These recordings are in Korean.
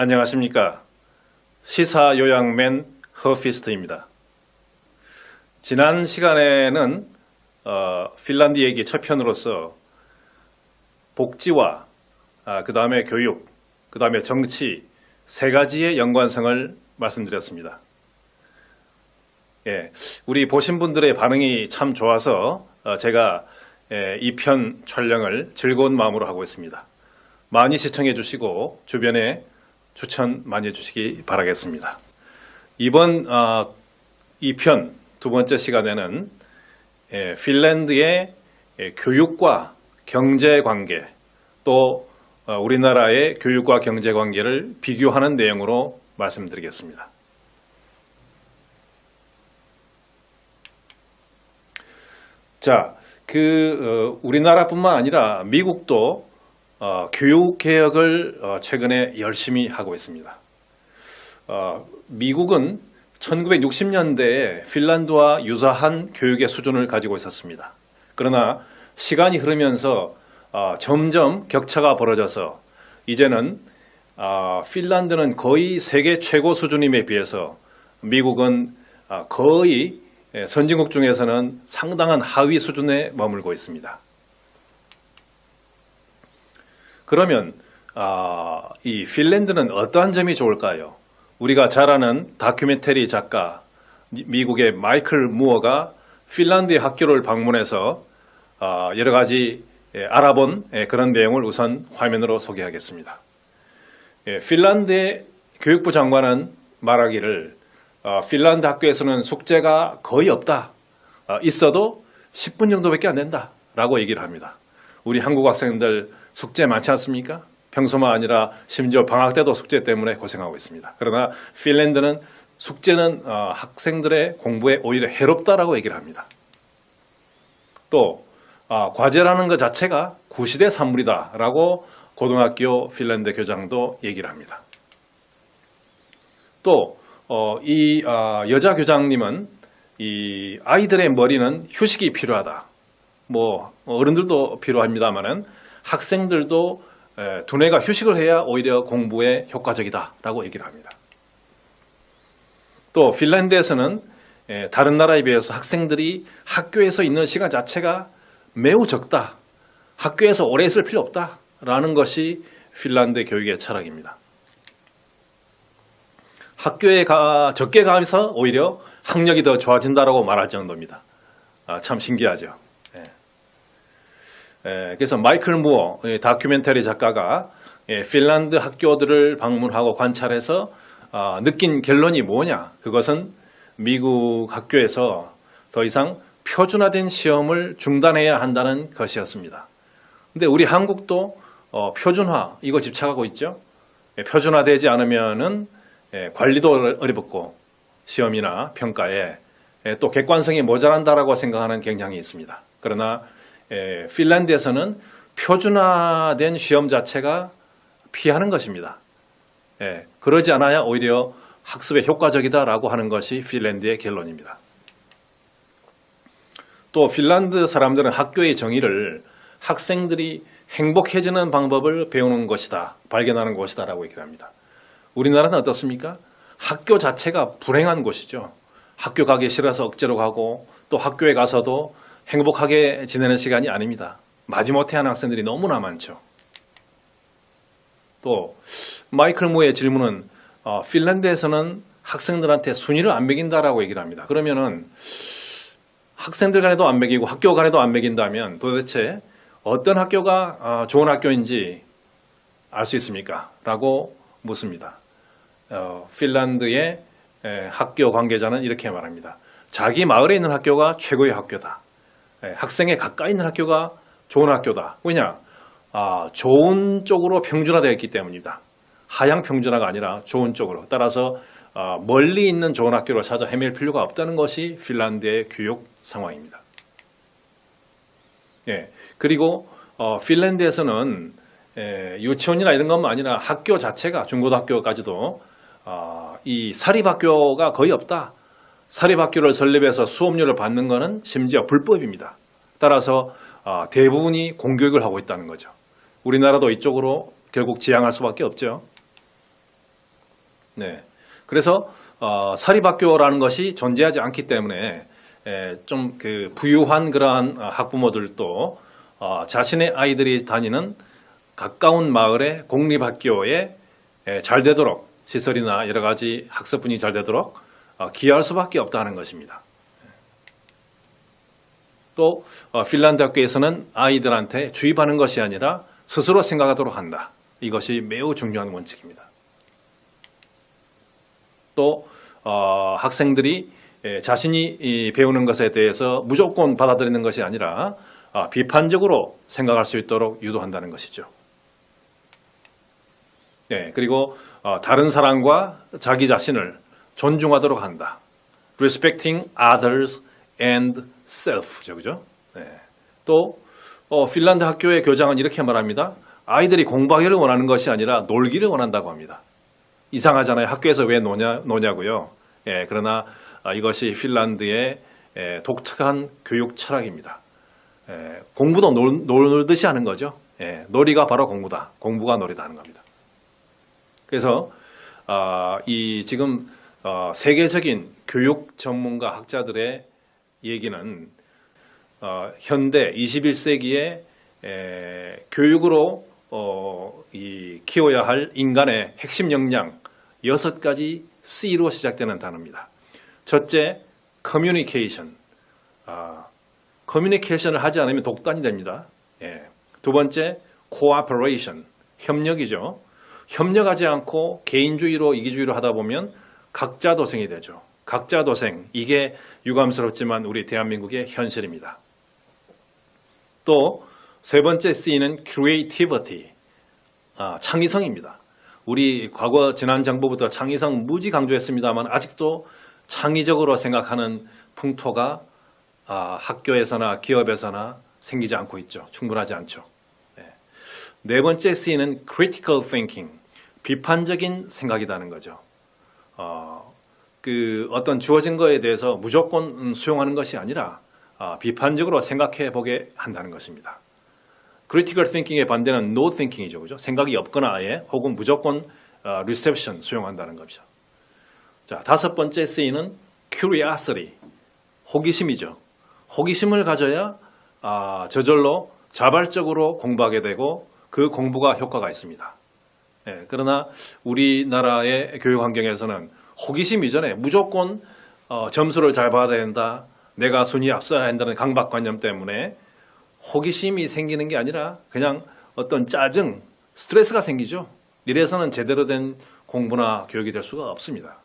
안녕하십니까. 시사 요양맨 허피스트입니다. 지난 시간에는 어, 핀란드 얘기 첫 편으로서 복지와 그 다음에 교육, 그 다음에 정치 세 가지의 연관성을 말씀드렸습니다. 예, 우리 보신 분들의 반응이 참 좋아서 어, 제가 이편 촬영을 즐거운 마음으로 하고 있습니다. 많이 시청해 주시고 주변에 추천 많이 해주시기 바라겠습니다. 이번 어, 이편두 번째 시간에는 예, 핀란드의 예, 교육과 경제 관계 또 어, 우리나라의 교육과 경제 관계를 비교하는 내용으로 말씀드리겠습니다. 자, 그 어, 우리나라뿐만 아니라 미국도 어, 교육 개혁을 어, 최근에 열심히 하고 있습니다. 어, 미국은 1960년대에 핀란드와 유사한 교육의 수준을 가지고 있었습니다. 그러나 시간이 흐르면서 어, 점점 격차가 벌어져서 이제는 어, 핀란드는 거의 세계 최고 수준임에 비해서 미국은 어, 거의 예, 선진국 중에서는 상당한 하위 수준에 머물고 있습니다. 그러면 아, 이 핀란드는 어떠한 점이 좋을까요? 우리가 잘 아는 다큐멘터리 작가 미국의 마이클 무어가 핀란드의 학교를 방문해서 아, 여러 가지 예, 알아본 예, 그런 내용을 우선 화면으로 소개하겠습니다. 예, 핀란드의 교육부 장관은 말하기를 어, 핀란드 학교에서는 숙제가 거의 없다. 어, 있어도 10분 정도밖에 안 된다 라고 얘기를 합니다. 우리 한국 학생들 숙제 많지 않습니까? 평소만 아니라 심지어 방학 때도 숙제 때문에 고생하고 있습니다. 그러나 핀란드는 숙제는 어, 학생들의 공부에 오히려 해롭다라고 얘기를 합니다. 또 아, 과제라는 것 자체가 구시대 산물이다라고 고등학교 핀란드 교장도 얘기를 합니다. 또 어, 이 어, 여자 교장님은 이 아이들의 머리는 휴식이 필요하다. 뭐 어른들도 필요합니다만은 학생들도 에, 두뇌가 휴식을 해야 오히려 공부에 효과적이다라고 얘기를 합니다. 또 핀란드에서는 에, 다른 나라에 비해서 학생들이 학교에서 있는 시간 자체가 매우 적다. 학교에서 오래 있을 필요 없다라는 것이 핀란드 교육의 철학입니다. 학교에 가, 적게 가서 오히려 학력이 더 좋아진다라고 말할 정도입니다. 아, 참 신기하죠. 예. 예, 그래서 마이클 무어 다큐멘터리 작가가 예, 핀란드 학교들을 방문하고 관찰해서 아, 느낀 결론이 뭐냐? 그것은 미국 학교에서 더 이상 표준화된 시험을 중단해야 한다는 것이었습니다. 근데 우리 한국도 어, 표준화 이거 집착하고 있죠. 예, 표준화되지 않으면은 예, 관리도 어렵고 시험이나 평가에 예, 또 객관성이 모자란다라고 생각하는 경향이 있습니다. 그러나 예, 핀란드에서는 표준화된 시험 자체가 피하는 것입니다. 예, 그러지 않아야 오히려 학습에 효과적이다라고 하는 것이 핀란드의 결론입니다. 또 핀란드 사람들은 학교의 정의를 학생들이 행복해지는 방법을 배우는 것이다, 발견하는 것이다라고 얘기를 합니다. 우리나라는 어떻습니까? 학교 자체가 불행한 곳이죠. 학교 가기 싫어서 억지로 가고 또 학교에 가서도 행복하게 지내는 시간이 아닙니다. 마지못해 하는 학생들이 너무나 많죠. 또 마이클 무의 질문은 어, 핀란드에서는 학생들한테 순위를 안 매긴다라고 얘기를 합니다. 그러면은 학생들 간에도 안 매기고 학교 간에도 안 매긴다면 도대체 어떤 학교가 어, 좋은 학교인지 알 수 있습니까? 라고 묻습니다. 어, 핀란드의 에, 학교 관계자는 이렇게 말합니다. 자기 마을에 있는 학교가 최고의 학교다. 에, 학생에 가까이 있는 학교가 좋은 학교다. 왜냐? 아, 좋은 쪽으로 평준화되어 있기 때문이다. 하향 평준화가 아니라 좋은 쪽으로. 따라서 아, 멀리 있는 좋은 학교를 찾아 헤맬 필요가 없다는 것이 핀란드의 교육 상황입니다. 예, 그리고 어, 핀란드에서는 에, 유치원이나 이런 것만 아니라 학교 자체가 중고등학교까지도 어, 이 사립학교가 거의 없다. 사립학교를 설립해서 수업료를 받는 것은 심지어 불법입니다. 따라서 어, 대부분이 공교육을 하고 있다는 거죠. 우리나라도 이쪽으로 결국 지향할 수밖에 없죠. 네. 그래서 어, 사립학교라는 것이 존재하지 않기 때문에 좀 그 부유한 그러한 어, 학부모들도 어, 자신의 아이들이 다니는 가까운 마을의 공립학교에 에, 잘 되도록 시설이나 여러 가지 학습분이 잘 되도록 어, 기여할 수밖에 없다는 것입니다. 또 어, 핀란드 학교에서는 아이들한테 주입하는 것이 아니라 스스로 생각하도록 한다. 이것이 매우 중요한 원칙입니다. 또 어, 학생들이 에, 자신이 이 배우는 것에 대해서 무조건 받아들이는 것이 아니라 아, 비판적으로 생각할 수 있도록 유도한다는 것이죠. 네, 그리고 어, 다른 사람과 자기 자신을 존중하도록 한다. respecting others and self죠, 그죠? 네. 또 어, 핀란드 학교의 교장은 이렇게 말합니다. 아이들이 공부하기를 원하는 것이 아니라 놀기를 원한다고 합니다. 이상하잖아요. 학교에서 왜 노냐, 노냐고요. 예, 그러나 아, 이것이 핀란드의 예, 독특한 교육 철학입니다. 예, 공부도 놀, 놀듯이 하는 거죠. 예, 놀이가 바로 공부다. 공부가 놀이다 하는 겁니다. 그래서 아, 이 지금 어, 세계적인 교육 전문가 학자들의 얘기는 어, 현대 21세기의 에, 교육으로 어, 이 키워야 할 인간의 핵심 역량 여섯 가지 C로 시작되는 단어입니다. 첫째, 커뮤니케이션. 아, 커뮤니케이션을 하지 않으면 독단이 됩니다. 예. 두 번째, 코아퍼레이션. 협력이죠. 협력하지 않고 개인주의로 이기주의로 하다 보면 각자 도생이 되죠. 각자 도생. 이게 유감스럽지만 우리 대한민국의 현실입니다. 또 세 번째 C는 creativity. 아, 창의성입니다. 우리 과거 지난 정부부터 창의성 무지 강조했습니다만 아직도 창의적으로 생각하는 풍토가 아, 학교에서나 기업에서나 생기지 않고 있죠. 충분하지 않죠. 네. 네 번째 C는 critical thinking, 비판적인 생각이라는 거죠. 어, 그 어떤 주어진 거에 대해서 무조건 수용하는 것이 아니라 아, 비판적으로 생각해 보게 한다는 것입니다. critical thinking의 반대는 no thinking이죠. 그죠? 생각이 없거나 아예 혹은 무조건 어, reception 수용한다는 것이죠. 자, 다섯 번째 C는 curiosity, 호기심이죠. 호기심을 가져야 아, 저절로 자발적으로 공부하게 되고 그 공부가 효과가 있습니다. 예, 그러나 우리나라의 교육 환경에서는 호기심 이전에 무조건 어, 점수를 잘 받아야 된다, 내가 순위 앞서야 한다는 강박관념 때문에 호기심이 생기는 게 아니라 그냥 어떤 짜증, 스트레스가 생기죠. 이래서는 제대로 된 공부나 교육이 될 수가 없습니다.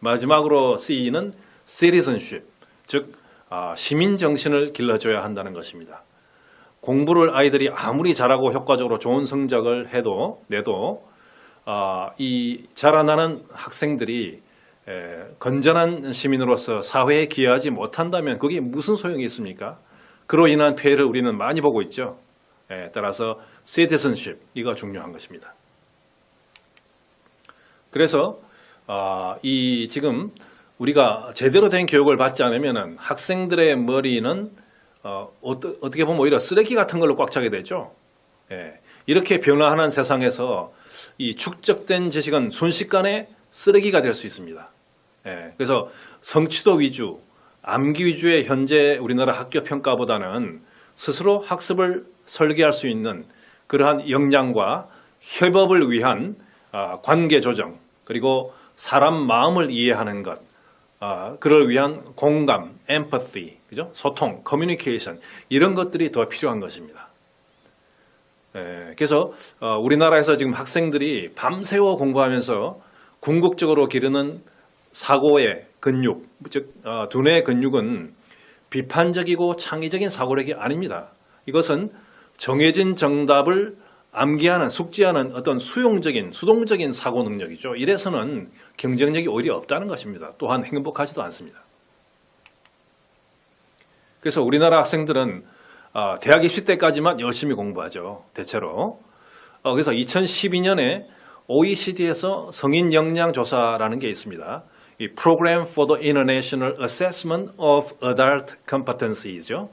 마지막으로 C는 citizenship, 즉 아, 시민 정신을 길러줘야 한다는 것입니다. 공부를 아이들이 아무리 잘하고 효과적으로 좋은 성적을 해도 내도 아, 이 자라나는 학생들이 에, 건전한 시민으로서 사회에 기여하지 못한다면 그게 무슨 소용이 있습니까? 그로 인한 폐해를 우리는 많이 보고 있죠. 에, 따라서 citizenship 이거 중요한 것입니다. 그래서 아, 이 지금 우리가 제대로 된 교육을 받지 않으면 학생들의 머리는 어, 어떠, 어떻게 보면 오히려 쓰레기 같은 걸로 꽉 차게 되죠. 예, 이렇게 변화하는 세상에서 이 축적된 지식은 순식간에 쓰레기가 될 수 있습니다. 예, 그래서 성취도 위주, 암기 위주의 현재 우리나라 학교 평가보다는 스스로 학습을 설계할 수 있는 그러한 역량과 협업을 위한 아, 관계 조정 그리고 사람 마음을 이해하는 것, 아, 그를 위한 공감, empathy, 그죠? 소통, communication 이런 것들이 더 필요한 것입니다. 예, 그래서 어, 우리나라에서 지금 학생들이 밤새워 공부하면서 궁극적으로 기르는 사고의 근육, 즉 어, 두뇌 근육은 비판적이고 창의적인 사고력이 아닙니다. 이것은 정해진 정답을 암기하는 숙지하는 어떤 수용적인 수동적인 사고 능력이죠. 이래서는 경쟁력이 오히려 없다는 것입니다. 또한 행복하지도 않습니다. 그래서 우리나라 학생들은 어, 대학 입시 때까지만 열심히 공부하죠. 대체로. 어, 그래서 2012년에 OECD에서 성인 역량 조사라는 게 있습니다. 이 Program for the International Assessment of Adult Competency죠.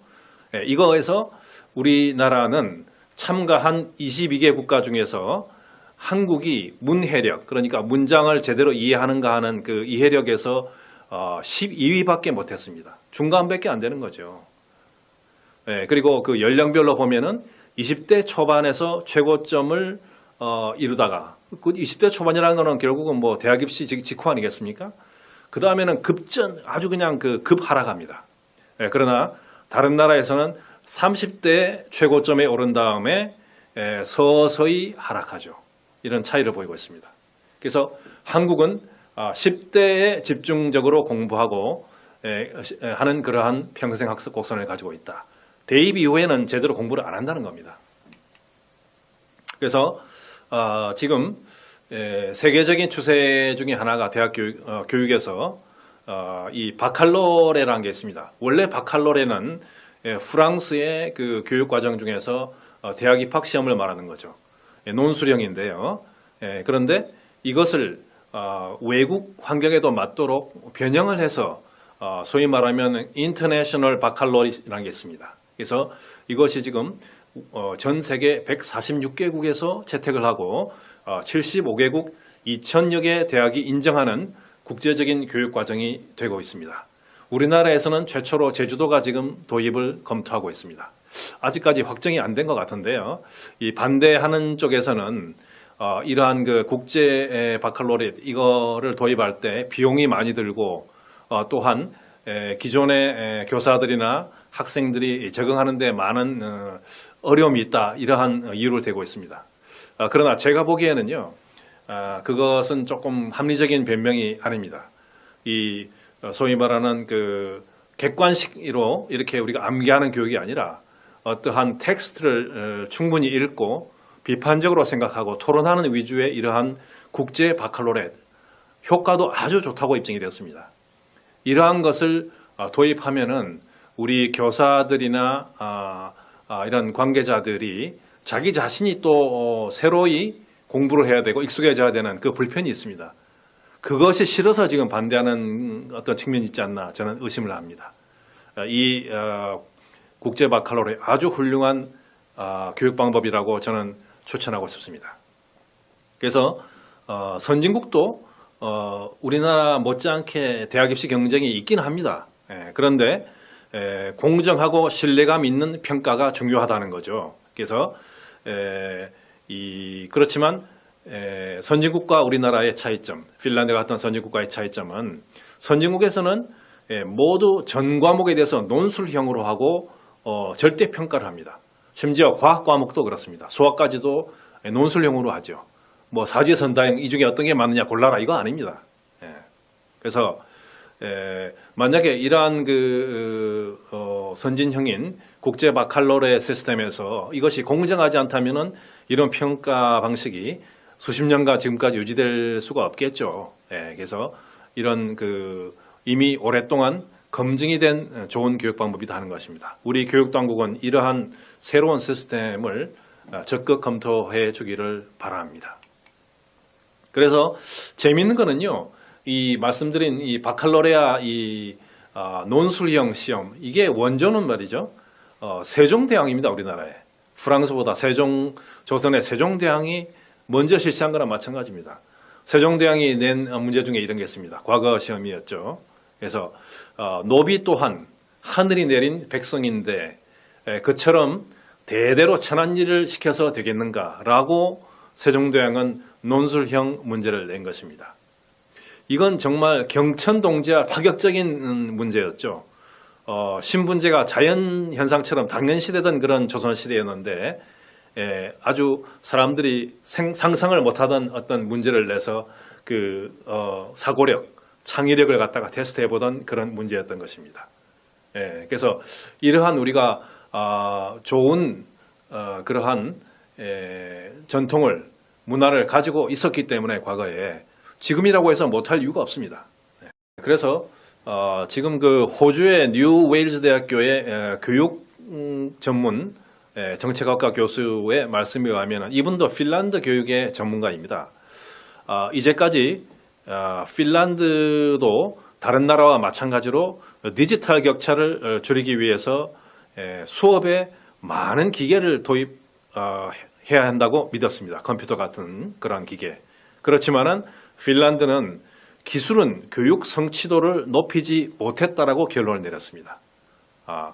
예, 이거에서 우리나라는 참가한 22개 국가 중에서 한국이 문해력 그러니까 문장을 제대로 이해하는가 하는 그 이해력에서 어, 12위밖에 못했습니다. 중간밖에 안 되는 거죠. 예, 그리고 그 연령별로 보면은 20대 초반에서 최고점을 어, 이루다가 그 20대 초반이라는 거는 결국은 뭐 대학 입시 직- 직후 아니겠습니까? 그 다음에는 급전 아주 그냥 그 급하락합니다. 예, 그러나 다른 나라에서는 30대 최고점에 오른 다음에 예, 서서히 하락하죠. 이런 차이를 보이고 있습니다. 그래서 한국은 아, 10대에 집중적으로 공부하고 예, 시- 예, 하는 그러한 평생 학습 곡선을 가지고 있다. 대입 이후에는 제대로 공부를 안 한다는 겁니다. 그래서 어, 지금 에, 세계적인 추세 중에 하나가 대학 교육, 어, 교육에서 어, 이 바칼로레라는 게 있습니다. 원래 바칼로레는 예, 프랑스의 그 교육 과정 중에서 어, 대학 입학 시험을 말하는 거죠. 예, 논술형인데요. 예, 그런데 이것을 어, 외국 환경에도 맞도록 변형을 해서 어, 소위 말하면 인터내셔널 바칼로리라는 게 있습니다. 그래서 이것이 지금 어, 전 세계 146개국에서 채택을 하고 어, 75개국 2천여 개 대학이 인정하는 국제적인 교육 과정이 되고 있습니다. 우리나라에서는 최초로 제주도가 지금 도입을 검토하고 있습니다. 아직까지 확정이 안 된 것 같은데요. 이 반대하는 쪽에서는 어, 이러한 그 국제 바칼로레 이거를 도입할 때 비용이 많이 들고 어, 또한 에, 기존의 에, 교사들이나 학생들이 적응하는 데 많은 어, 어려움이 있다 이러한 이유를 대고 있습니다. 어, 그러나 제가 보기에는요, 아, 그것은 조금 합리적인 변명이 아닙니다. 이 어, 소위 말하는 그 객관식으로 이렇게 우리가 암기하는 교육이 아니라 어떠한 텍스트를 어, 충분히 읽고 비판적으로 생각하고 토론하는 위주의 이러한 국제 바칼로레 효과도 아주 좋다고 입증이 되었습니다. 이러한 것을 어, 도입하면은 우리 교사들이나 아, 아, 이런 관계자들이 자기 자신이 또 어, 새로이 공부를 해야 되고 익숙해져야 되는 그 불편이 있습니다. 그것이 싫어서 지금 반대하는 어떤 측면이 있지 않나 저는 의심을 합니다. 어, 이 어, 국제 바칼로레 아주 훌륭한 아, 교육 방법이라고 저는 추천하고 싶습니다. 그래서 어, 선진국도 어, 우리나라 못지않게 대학 입시 경쟁이 있긴 합니다. 예, 그런데 에, 공정하고 신뢰감 있는 평가가 중요하다는 거죠. 그래서 에, 이 그렇지만 에, 선진국과 우리나라의 차이점, 핀란드 같은 선진국과의 차이점은 선진국에서는 에, 모두 전 과목에 대해서 논술형으로 하고 어, 절대 평가를 합니다. 심지어 과학 과목도 그렇습니다. 수학까지도 에, 논술형으로 하죠. 뭐 사지선다형 이 중에 어떤 게 맞느냐 골라라 이거 아닙니다. 예. 그래서 에, 만약에 이러한 그 어, 선진형인 국제 바칼로레 시스템에서 이것이 공정하지 않다면은 이런 평가 방식이 수십 년간 지금까지 유지될 수가 없겠죠. 예, 그래서 이런 그 이미 오랫동안 검증이 된 좋은 교육 방법이다 하는 것입니다. 우리 교육 당국은 이러한 새로운 시스템을 어, 적극 검토해 주기를 바랍니다. 그래서 재미있는 거는요. 이 말씀드린 이 바칼로레아 이 아, 논술형 시험 이게 원조는 말이죠. 어, 세종대왕입니다 우리나라에 프랑스보다 세종 조선의 세종대왕이 먼저 실시한 거나 마찬가지입니다. 세종대왕이 낸 문제 중에 이런 게 있습니다. 과거 시험이었죠. 그래서 어, 노비 또한 하늘이 내린 백성인데 에, 그처럼 대대로 천한 일을 시켜서 되겠는가라고 세종대왕은 논술형 문제를 낸 것입니다. 이건 정말 경천동지와 파격적인 음, 문제였죠. 어, 신분제가 자연 현상처럼 당연시되던 그런 조선 시대였는데 에, 아주 사람들이 생- 상상을 못하던 어떤 문제를 내서 그 어, 사고력, 창의력을 갖다가 테스트해 보던 그런 문제였던 것입니다. 예, 그래서 이러한 우리가 아, 좋은 어, 그러한 에, 전통을 문화를 가지고 있었기 때문에 과거에 지금이라고 해서 못할 이유가 없습니다. 네. 그래서 어, 지금 그 호주의 뉴 웨일즈 대학교의 에, 교육 음, 전문 에, 정책학과 교수의 말씀에 의하면 이분도 핀란드 교육의 전문가입니다. 아, 이제까지 아, 핀란드도 다른 나라와 마찬가지로 디지털 격차를 어, 줄이기 위해서 에, 수업에 많은 기계를 도입 어, 해야 한다고 믿었습니다. 컴퓨터 같은 그런 기계. 그렇지만은 핀란드는 기술은 교육 성취도를 높이지 못했다라고 결론을 내렸습니다. 아,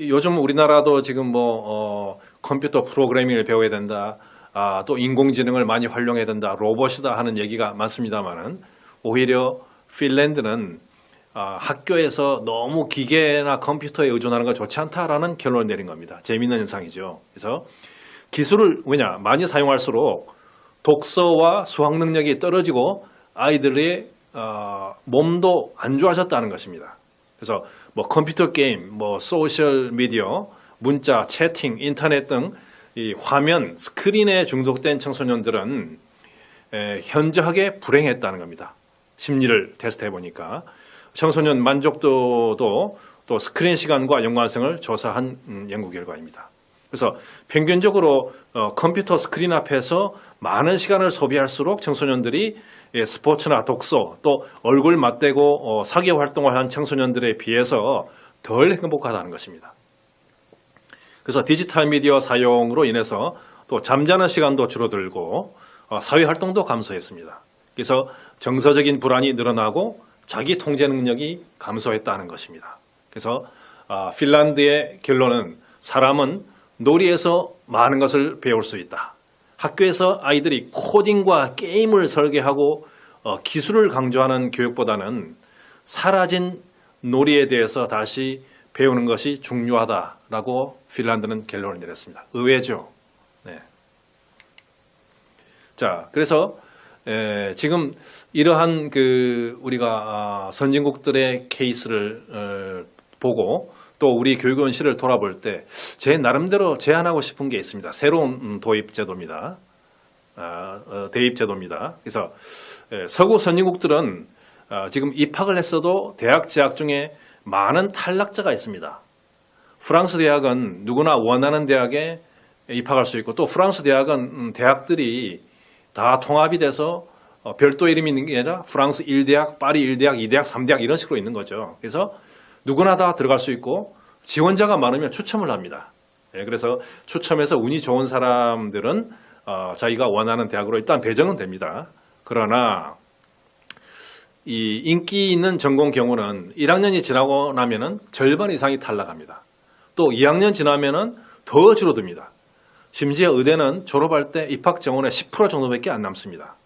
요즘 우리나라도 지금 뭐 어, 컴퓨터 프로그래밍을 배워야 된다. 아, 또 인공지능을 많이 활용해야 된다. 로봇이다 하는 얘기가 많습니다만은 오히려 핀란드는 아, 학교에서 너무 기계나 컴퓨터에 의존하는 건 좋지 않다라는 결론을 내린 겁니다. 재미있는 현상이죠. 그래서 기술을 왜냐 많이 사용할수록 독서와 수학 능력이 떨어지고 아이들의 어, 몸도 안 좋아졌다는 것입니다. 그래서 뭐 컴퓨터 게임, 뭐 소셜 미디어, 문자, 채팅, 인터넷 등 이 화면, 스크린에 중독된 청소년들은 에, 현저하게 불행했다는 겁니다. 심리를 테스트해 보니까 청소년 만족도도 또 스크린 시간과 연관성을 조사한 음, 연구 결과입니다. 그래서 평균적으로 어, 컴퓨터 스크린 앞에서 많은 시간을 소비할수록 청소년들이 예, 스포츠나 독서 또 얼굴 맞대고 어, 사기 활동을 한 청소년들에 비해서 덜 행복하다는 것입니다. 그래서 디지털 미디어 사용으로 인해서 또 잠자는 시간도 줄어들고 어, 사회 활동도 감소했습니다. 그래서 정서적인 불안이 늘어나고 자기 통제 능력이 감소했다는 것입니다. 그래서 아, 핀란드의 결론은 사람은 놀이에서 많은 것을 배울 수 있다. 학교에서 아이들이 코딩과 게임을 설계하고 어, 기술을 강조하는 교육보다는 사라진 놀이에 대해서 다시 배우는 것이 중요하다라고 핀란드는 결론을 내렸습니다. 의외죠. 네. 자, 그래서 에, 지금 이러한 그 우리가 아, 선진국들의 케이스를 어, 보고 또 우리 교육원실을 돌아볼 때 제 나름대로 제안하고 싶은 게 있습니다. 새로운 음, 도입 제도입니다. 아, 어, 대입 제도입니다. 그래서 에, 서구 선진국들은 아, 지금 입학을 했어도 대학 재학 중에 많은 탈락자가 있습니다. 프랑스 대학은 누구나 원하는 대학에 입학할 수 있고 또 프랑스 대학은 음, 대학들이 다 통합이 돼서 어, 별도 이름이 있는 게 아니라 프랑스 1대학, 파리 1대학, 2대학, 3대학 이런 식으로 있는 거죠. 그래서 누구나 다 들어갈 수 있고 지원자가 많으면 추첨을 합니다. 예, 그래서 추첨해서 운이 좋은 사람들은 어, 자기가 원하는 대학으로 일단 배정은 됩니다. 그러나 이 인기 있는 전공 경우는 1학년이 지나고 나면은 절반 이상이 탈락합니다. 또 2학년 지나면은 더 줄어듭니다. 심지어 의대는 졸업할 때 입학 정원의 10% 정도밖에 안 남습니다.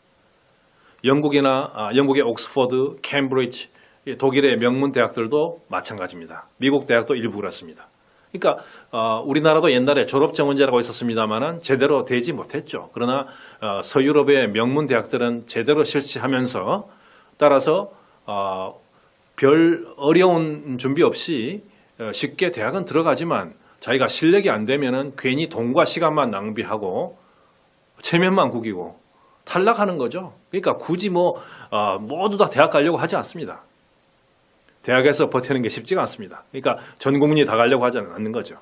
영국이나 아, 영국의 옥스퍼드, 캠브리지, 이 독일의 명문 대학들도 마찬가지입니다. 미국 대학도 일부 그렇습니다. 그러니까 어, 우리나라도 옛날에 졸업 정원제라고 있었습니다만은 제대로 되지 못했죠. 그러나 어, 서유럽의 명문 대학들은 제대로 실시하면서 따라서 어, 별 어려운 준비 없이 어, 쉽게 대학은 들어가지만 자기가 실력이 안 되면은 괜히 돈과 시간만 낭비하고 체면만 구기고 탈락하는 거죠. 그러니까 굳이 뭐 어, 모두 다 대학 가려고 하지 않습니다. 대학에서 버티는 게 쉽지가 않습니다. 그러니까 전 국민이 다 가려고 하지 않는 거죠.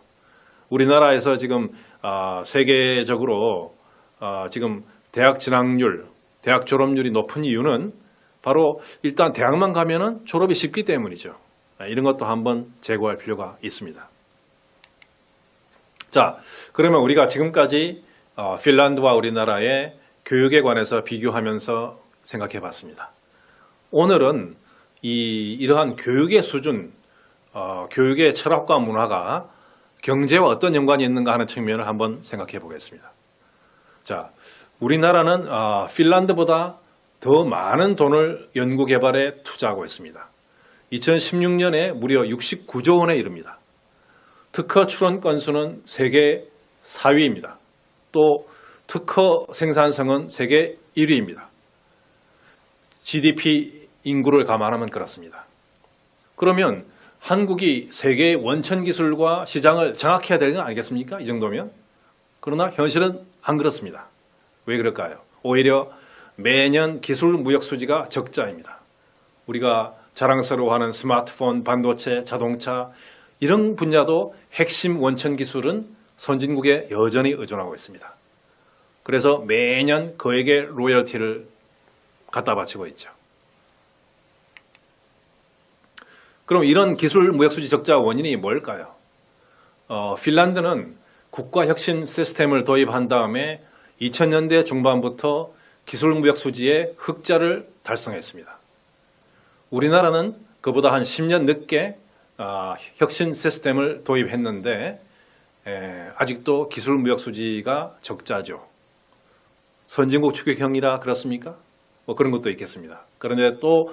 우리나라에서 지금 아, 세계적으로 아, 지금 대학 진학률, 대학 졸업률이 높은 이유는 바로 일단 대학만 가면은 졸업이 쉽기 때문이죠. 아, 이런 것도 한번 제고할 필요가 있습니다. 자, 그러면 우리가 지금까지 어, 핀란드와 우리나라의 교육에 관해서 비교하면서 생각해 봤습니다. 오늘은 이 이러한 교육의 수준, 어, 교육의 철학과 문화가 경제와 어떤 연관이 있는가 하는 측면을 한번 생각해 보겠습니다. 자, 우리나라는 어, 핀란드보다 더 많은 돈을 연구 개발에 투자하고 있습니다. 2016년에 무려 69조 원에 이릅니다. 특허 출원 건수는 세계 4위입니다. 또 특허 생산성은 세계 1위입니다. GDP 인구를 감안하면 그렇습니다. 그러면 한국이 세계 원천 기술과 시장을 장악해야 되는 거 아니겠습니까? 이 정도면. 그러나 현실은 안 그렇습니다. 왜 그럴까요? 오히려 매년 기술 무역 수지가 적자입니다. 우리가 자랑스러워하는 스마트폰, 반도체, 자동차 이런 분야도 핵심 원천 기술은 선진국에 여전히 의존하고 있습니다. 그래서 매년 그에게 로열티를 갖다 바치고 있죠. 그럼 이런 기술 무역 수지 적자 원인이 뭘까요? 어, 핀란드는 국가 혁신 시스템을 도입한 다음에 2000년대 중반부터 기술 무역 수지의 흑자를 달성했습니다. 우리나라는 그보다 한 10년 늦게 아, 혁신 시스템을 도입했는데 에, 아직도 기술 무역 수지가 적자죠. 선진국 추격형이라 그렇습니까? 뭐 그런 것도 있겠습니다. 그런데 또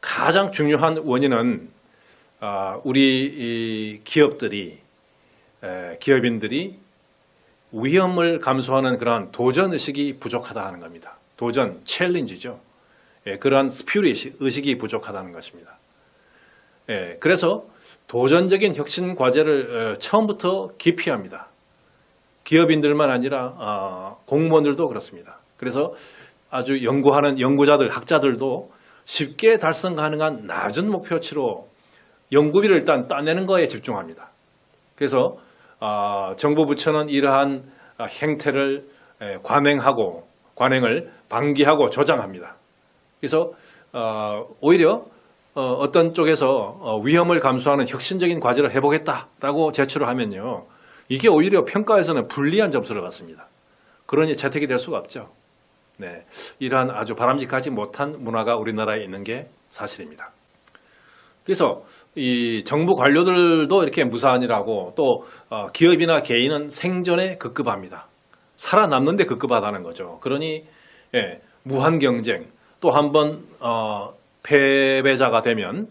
가장 중요한 원인은 아, 우리 이 기업들이 에, 기업인들이 위험을 감수하는 그러한 도전 의식이 부족하다 하는 겁니다. 도전 챌린지죠. 예, 그러한 스피릿 의식이 부족하다는 것입니다. 예, 그래서 도전적인 혁신 과제를 어, 처음부터 기피합니다. 기업인들만 아니라 어, 공무원들도 그렇습니다. 그래서 아주 연구하는 연구자들, 학자들도 쉽게 달성 가능한 낮은 목표치로 연구비를 일단 따내는 거에 집중합니다. 그래서 어, 정부 부처는 이러한 어, 행태를 에, 관행하고 관행을 방기하고 조장합니다. 그래서 어, 오히려 어, 떤 쪽에서 어, 위험을 감수하는 혁신적인 과제를 해보겠다라고 제출을 하면요, 이게 오히려 평가에서는 불리한 점수를 받습니다. 그러니 채택이 될 수가 없죠. 네, 이러한 아주 바람직하지 못한 문화가 우리나라에 있는 게 사실입니다. 그래서 이 정부 관료들도 이렇게 무사한이라고 또 어, 기업이나 개인은 생존에 급급합니다. 살아남는데 급급하다는 거죠. 그러니 예, 무한 경쟁 또 한번 어, 패배자가 되면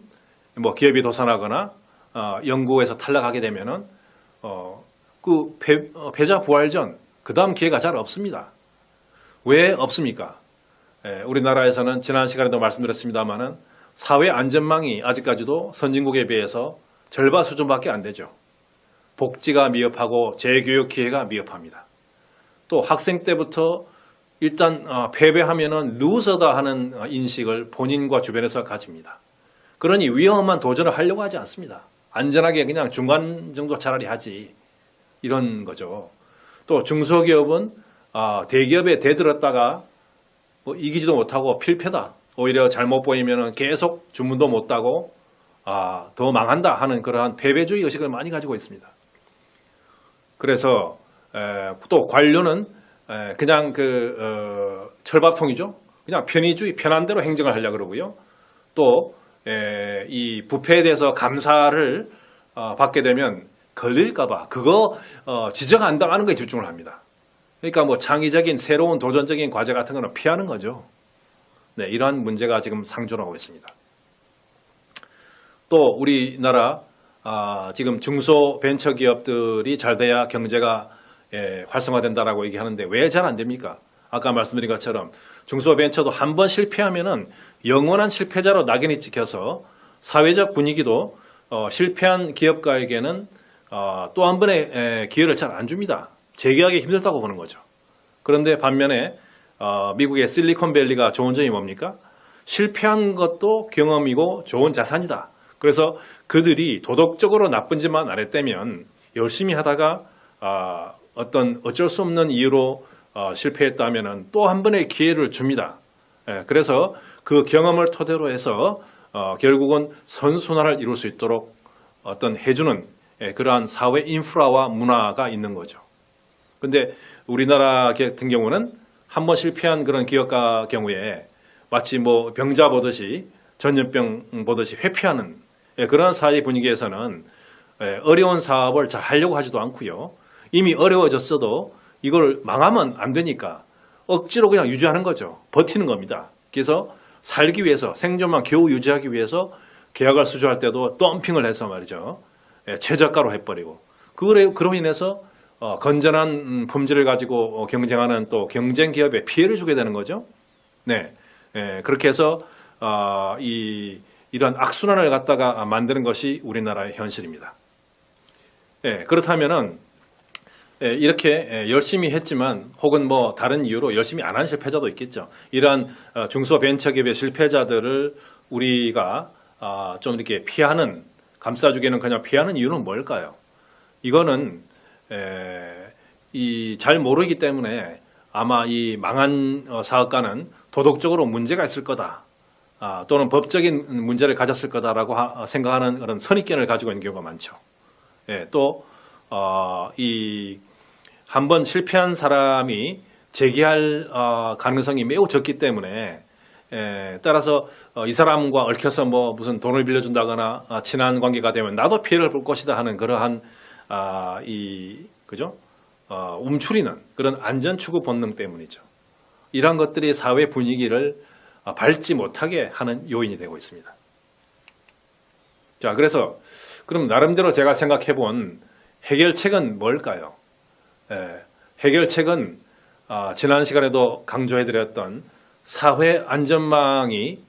뭐 기업이 도산하거나 어, 연구에서 탈락하게 되면은 어, 그 패, 어, 패자 부활전 그 다음 기회가 잘 없습니다. 왜 없습니까? 예, 우리나라에서는 지난 시간에도 말씀드렸습니다만은 사회 안전망이 아직까지도 선진국에 비해서 절반 수준밖에 안 되죠. 복지가 미흡하고 재교육 기회가 미흡합니다. 또 학생 때부터 일단 어, 패배하면은 루저다 하는 어, 인식을 본인과 주변에서 가집니다. 그러니 위험한 도전을 하려고 하지 않습니다. 안전하게 그냥 중간 정도 차라리 하지 이런 거죠. 또 중소기업은 아, 대기업에 대들었다가 뭐 이기지도 못하고 필패다. 오히려 잘못 보이면 계속 주문도 못 따고 아, 더 망한다 하는 그러한 패배주의 의식을 많이 가지고 있습니다. 그래서 에, 또 관료는 에, 그냥 그 어, 철밥통이죠. 그냥 편의주의 편한 대로 행정을 하려 그러고요. 또 이 부패에 대해서 감사를 어, 받게 되면 걸릴까봐 그거 어, 지적 안 당하는 거에 집중을 합니다. 그러니까 뭐 창의적인 새로운 도전적인 과제 같은 거는 피하는 거죠. 네, 이러한 문제가 지금 상존하고 있습니다. 또 우리나라 아, 지금 중소 벤처 기업들이 잘 돼야 경제가 예, 활성화된다라고 얘기하는데 왜 잘 안 됩니까? 아까 말씀드린 것처럼 중소벤처도 한 번 실패하면은 영원한 실패자로 낙인이 찍혀서 사회적 분위기도 어, 실패한 기업가에게는 어, 또 한 번의 에, 기회를 잘 안 줍니다. 재계하기 힘들다고 보는 거죠. 그런데 반면에 어, 미국의 실리콘밸리가 좋은 점이 뭡니까? 실패한 것도 경험이고 좋은 자산이다. 그래서 그들이 도덕적으로 나쁜 짓만 안 했다면 열심히 하다가 아, 어떤 어쩔 수 없는 이유로 어, 실패했다면 또 한 번의 기회를 줍니다. 예, 그래서 그 경험을 토대로 해서 어, 결국은 선순환을 이룰 수 있도록 어떤 해주는 예, 그러한 사회 인프라와 문화가 있는 거죠. 근데 우리나라 같은 경우는 한 번 실패한 그런 기업가 경우에 마치 뭐 병자 보듯이 전염병 보듯이 회피하는 예, 그런 사회 분위기에서는 예, 어려운 사업을 잘 하려고 하지도 않고요. 이미 어려워졌어도 이걸 망하면 안 되니까 억지로 그냥 유지하는 거죠. 버티는 겁니다. 그래서 살기 위해서 생존만 겨우 유지하기 위해서 계약을 수주할 때도 덤핑을 해서 말이죠. 예, 최저가로 해버리고 그로, 그로 인해서 어, 건전한 음, 품질을 가지고 어, 경쟁하는 또 경쟁 기업에 피해를 주게 되는 거죠. 네, 예, 그렇게 해서 어, 이 이런 악순환을 갖다가 만드는 것이 우리나라의 현실입니다. 예, 그렇다면은 예, 이렇게 예, 열심히 했지만 혹은 뭐 다른 이유로 열심히 안 한 실패자도 있겠죠. 이러한 어, 중소벤처기업의 실패자들을 우리가 아, 좀 이렇게 피하는 감싸주기는 그냥 피하는 이유는 뭘까요? 이거는 이 잘 모르기 때문에 아마 이 망한 어, 사업가는 도덕적으로 문제가 있을 거다. 아, 또는 법적인 문제를 가졌을 거다라고 하, 생각하는 그런 선입견을 가지고 있는 경우가 많죠. 예, 또, 어, 이, 한번 실패한 사람이 재기할 어, 가능성이 매우 적기 때문에 에, 따라서 어, 이 사람과 얽혀서 뭐 무슨 돈을 빌려준다거나 아, 친한 관계가 되면 나도 피해를 볼 것이다 하는 그러한 아, 이 그죠 어, 움츠리는 그런 안전 추구 본능 때문이죠. 이러한 것들이 사회 분위기를 아, 밟지 못하게 하는 요인이 되고 있습니다. 자, 그래서 그럼 나름대로 제가 생각해 본 해결책은 뭘까요? 예, 해결책은 아, 지난 시간에도 강조해 드렸던 사회 안전망이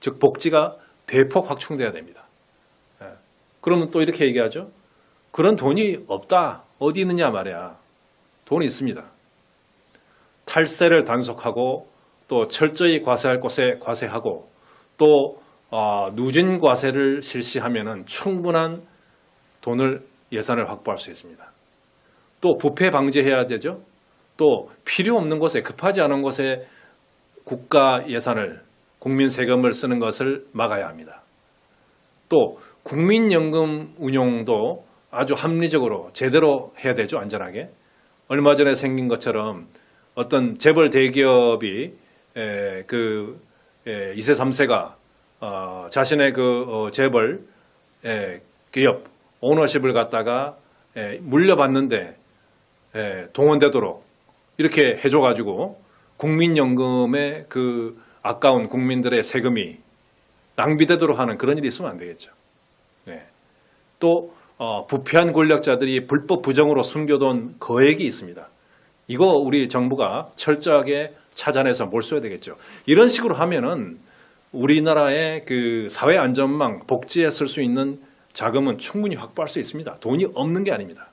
즉 복지가 대폭 확충돼야 됩니다. 예, 그러면 또 이렇게 얘기하죠. 그런 돈이 없다. 어디 있느냐 말이야. 돈이 있습니다. 탈세를 단속하고 또 철저히 과세할 곳에 과세하고 또 어, 누진 과세를 실시하면은 충분한 돈을 예산을 확보할 수 있습니다. 또 부패 방지해야 되죠. 또 필요 없는 곳에 급하지 않은 곳에 국가 예산을 국민 세금을 쓰는 것을 막아야 합니다. 또 국민연금 운용도 아주 합리적으로 제대로 해야 되죠 안전하게. 얼마 전에 생긴 것처럼 어떤 재벌 대기업이 에, 그 에, 2세 3세가 어, 자신의 그 어, 재벌 에, 기업 오너십을 갖다가 에, 물려받는데 에, 동원되도록 이렇게 해줘가지고 국민연금의 그 아까운 국민들의 세금이 낭비되도록 하는 그런 일이 있으면 안 되겠죠. 네. 또 어, 부패한 권력자들이 불법 부정으로 숨겨둔 거액이 있습니다. 이거 우리 정부가 철저하게 찾아내서 몰수해야 되겠죠. 이런 식으로 하면은 우리나라의 그 사회 안전망 복지에 쓸 수 있는 자금은 충분히 확보할 수 있습니다. 돈이 없는 게 아닙니다.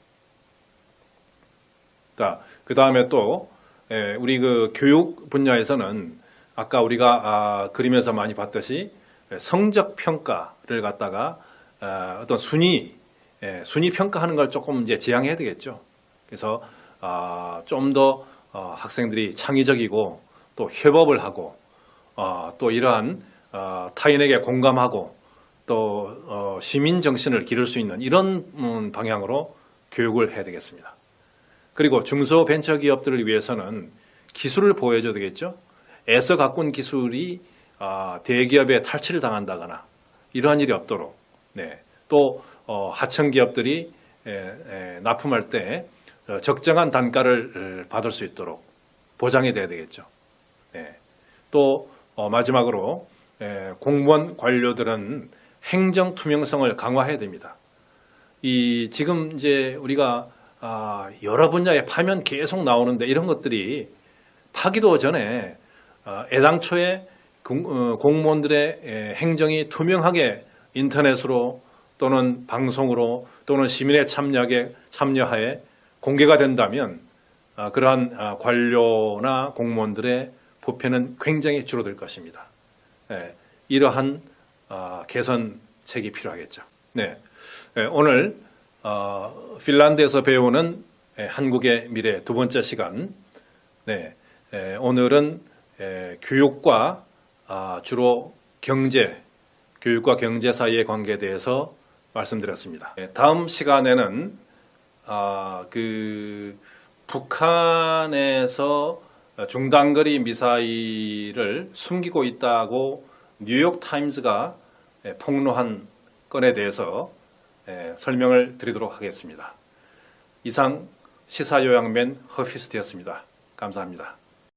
자, 그 다음에 또 에, 우리 그 교육 분야에서는 아까 우리가 아, 그림에서 많이 봤듯이 성적 평가를 갖다가 아, 어떤 순위 예, 순위 평가하는 걸 조금 이제 지양해야 되겠죠. 그래서 아, 좀더 어, 학생들이 창의적이고 또 협업을 하고 어, 또 이러한 어, 타인에게 공감하고 또 어, 시민 정신을 기를 수 있는 이런 음, 방향으로 교육을 해야 되겠습니다. 그리고 중소 벤처 기업들을 위해서는 기술을 보여줘야 되겠죠. 애써 가꾼 기술이 아, 대기업에 탈취를 당한다거나 이러한 일이 없도록 네. 또 어, 하청 기업들이 에, 에, 납품할 때 어, 적정한 단가를 어, 받을 수 있도록 보장이 돼야 되겠죠. 네. 또 어, 마지막으로 에, 공무원 관료들은 행정 투명성을 강화해야 됩니다. 이 지금 이제 우리가 아, 여러 분야의 파면 계속 나오는데 이런 것들이 파기도 전에 아, 애당초에 공, 어, 공무원들의 에, 행정이 투명하게 인터넷으로 또는 방송으로 또는 시민의 참여하게 참여하에 공개가 된다면 아, 그러한 아, 관료나 공무원들의 부패는 굉장히 줄어들 것입니다. 예, 이러한 아, 개선책이 필요하겠죠. 네, 예, 오늘 어, 핀란드에서 배우는 예, 한국의 미래 두 번째 시간. 네, 예, 오늘은 예, 교육과 아, 주로 경제, 교육과 경제 사이의 관계에 대해서 말씀드렸습니다. 예, 다음 시간에는 아, 그 북한에서 중단거리 미사일을 숨기고 있다고 뉴욕 타임즈가 예, 폭로한 건에 대해서 예, 설명을 드리도록 하겠습니다. 이상 시사요양맨 허피스트였습니다. 감사합니다.